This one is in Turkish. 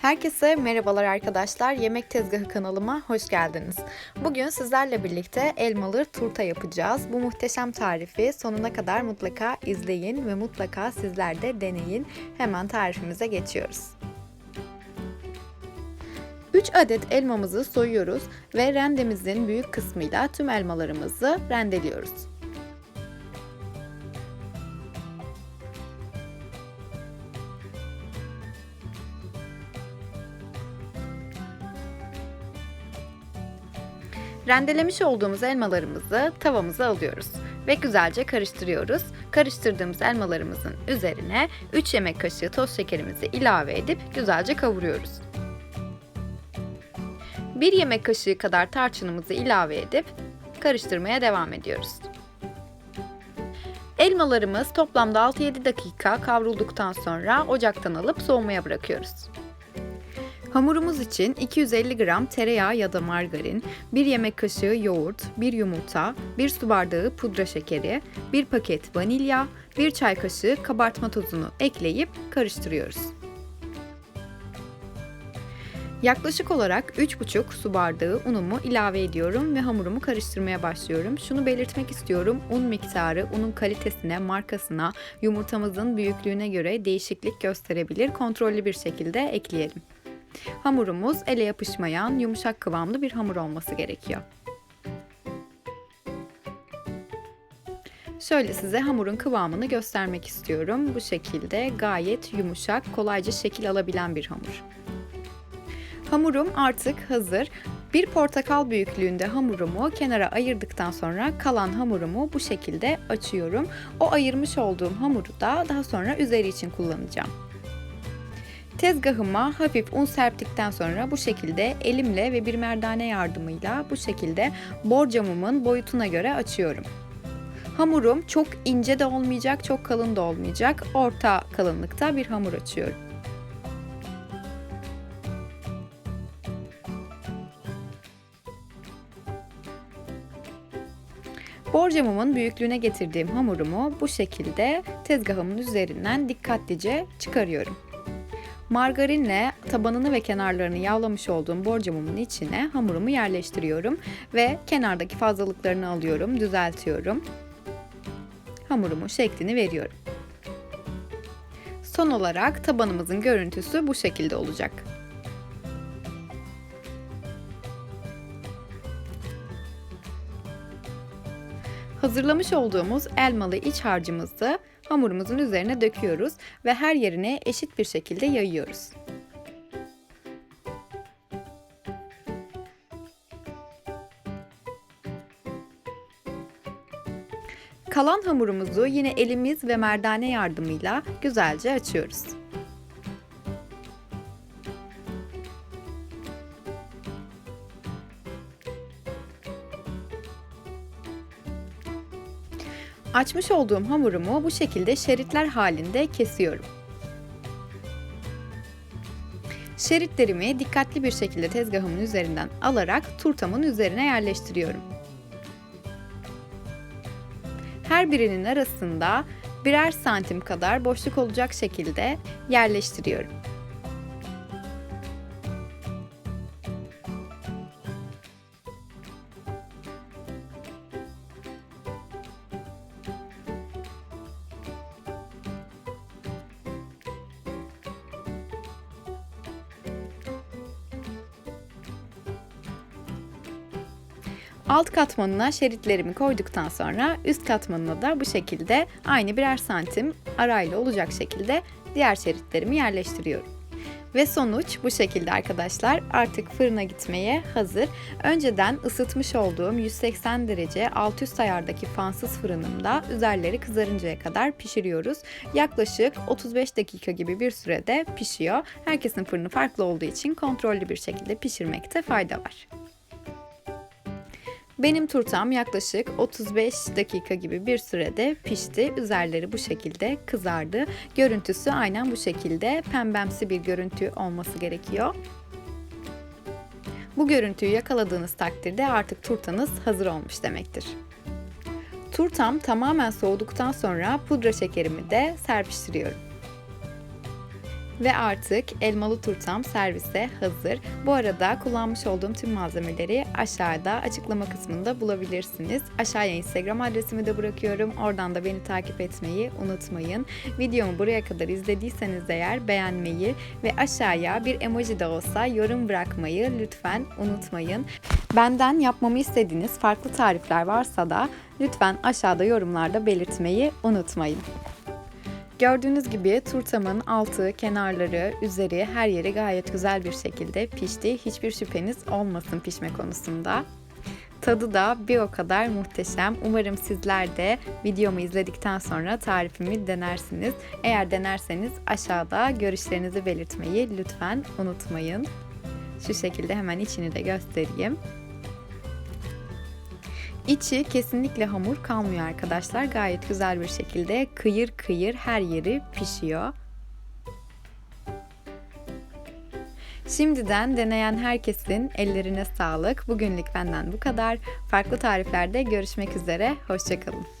Herkese merhabalar arkadaşlar. Yemek Tezgahı kanalıma hoş geldiniz. Bugün sizlerle birlikte elmalı turta yapacağız. Bu muhteşem tarifi sonuna kadar mutlaka izleyin ve mutlaka sizler de deneyin. Hemen tarifimize geçiyoruz. 3 adet elmamızı soyuyoruz ve rendemizin büyük kısmıyla tüm elmalarımızı rendeliyoruz. Rendelemiş olduğumuz elmalarımızı tavamıza alıyoruz ve güzelce karıştırıyoruz. Karıştırdığımız elmalarımızın üzerine 3 yemek kaşığı toz şekerimizi ilave edip güzelce kavuruyoruz. 1 yemek kaşığı kadar tarçınımızı ilave edip karıştırmaya devam ediyoruz. Elmalarımız toplamda 6-7 dakika kavrulduktan sonra ocaktan alıp soğumaya bırakıyoruz. Hamurumuz için 250 gram tereyağı ya da margarin, 1 yemek kaşığı yoğurt, 1 yumurta, 1 su bardağı pudra şekeri, 1 paket vanilya, 1 çay kaşığı kabartma tozunu ekleyip karıştırıyoruz. Yaklaşık olarak 3,5 su bardağı unumu ilave ediyorum ve hamurumu karıştırmaya başlıyorum. Şunu belirtmek istiyorum. Un miktarı unun kalitesine, markasına, yumurtamızın büyüklüğüne göre değişiklik gösterebilir. Kontrollü bir şekilde ekleyelim. Hamurumuz ele yapışmayan, yumuşak kıvamlı bir hamur olması gerekiyor. Şöyle size hamurun kıvamını göstermek istiyorum. Bu şekilde gayet yumuşak, kolayca şekil alabilen bir hamur. Hamurum artık hazır. Bir portakal büyüklüğünde hamurumu kenara ayırdıktan sonra kalan hamurumu bu şekilde açıyorum. O ayırmış olduğum hamuru da daha sonra üzeri için kullanacağım. Tezgahıma hafif un serptikten sonra bu şekilde elimle ve bir merdane yardımıyla bu şekilde borcamımın boyutuna göre açıyorum. Hamurum çok ince de olmayacak, çok kalın da olmayacak. Orta kalınlıkta bir hamur açıyorum. Borcamımın büyüklüğüne getirdiğim hamurumu bu şekilde tezgahımın üzerinden dikkatlice çıkarıyorum. Margarinle tabanını ve kenarlarını yağlamış olduğum borcamımın içine hamurumu yerleştiriyorum ve kenardaki fazlalıklarını alıyorum, düzeltiyorum. Hamurumun şeklini veriyorum. Son olarak tabanımızın görüntüsü bu şekilde olacak. Hazırlamış olduğumuz elmalı iç harcımızı hamurumuzun üzerine döküyoruz ve her yerine eşit bir şekilde yayıyoruz. Kalan hamurumuzu yine elimiz ve merdane yardımıyla güzelce açıyoruz. Açmış olduğum hamurumu bu şekilde şeritler halinde kesiyorum. Şeritlerimi dikkatli bir şekilde tezgahımın üzerinden alarak turtamın üzerine yerleştiriyorum. Her birinin arasında birer santim kadar boşluk olacak şekilde yerleştiriyorum. Alt katmanına şeritlerimi koyduktan sonra üst katmanına da bu şekilde aynı birer santim arayla olacak şekilde diğer şeritlerimi yerleştiriyorum. Ve sonuç bu şekilde arkadaşlar. Artık fırına gitmeye hazır. Önceden ısıtmış olduğum 180 derece alt üst ayardaki fansız fırınımda üzerleri kızarıncaya kadar pişiriyoruz. Yaklaşık 35 dakika gibi bir sürede pişiyor. Herkesin fırını farklı olduğu için kontrollü bir şekilde pişirmekte fayda var. Benim turtam yaklaşık 35 dakika gibi bir sürede pişti. Üzerleri bu şekilde kızardı. Görüntüsü aynen bu şekilde pembemsi bir görüntü olması gerekiyor. Bu görüntüyü yakaladığınız takdirde artık turtanız hazır olmuş demektir. Turtam tamamen soğuduktan sonra pudra şekerimi de serpiştiriyorum. Ve artık elmalı turtam servise hazır. Bu arada kullanmış olduğum tüm malzemeleri aşağıda açıklama kısmında bulabilirsiniz. Aşağıya Instagram adresimi de bırakıyorum. Oradan da beni takip etmeyi unutmayın. Videomu buraya kadar izlediyseniz eğer beğenmeyi ve aşağıya bir emoji de olsa yorum bırakmayı lütfen unutmayın. Benden yapmamı istediğiniz farklı tarifler varsa da lütfen aşağıda yorumlarda belirtmeyi unutmayın. Gördüğünüz gibi turtamın altı, kenarları, üzeri her yeri gayet güzel bir şekilde pişti. Hiçbir şüpheniz olmasın pişme konusunda. Tadı da bir o kadar muhteşem. Umarım sizler de videomu izledikten sonra tarifimi denersiniz. Eğer denerseniz aşağıda görüşlerinizi belirtmeyi lütfen unutmayın. Şu şekilde hemen içini de göstereyim. İçi kesinlikle hamur kalmıyor arkadaşlar. Gayet güzel bir şekilde kıyır kıyır her yeri pişiyor. Şimdiden deneyen herkesin ellerine sağlık. Bugünlük benden bu kadar. Farklı tariflerde görüşmek üzere. Hoşçakalın.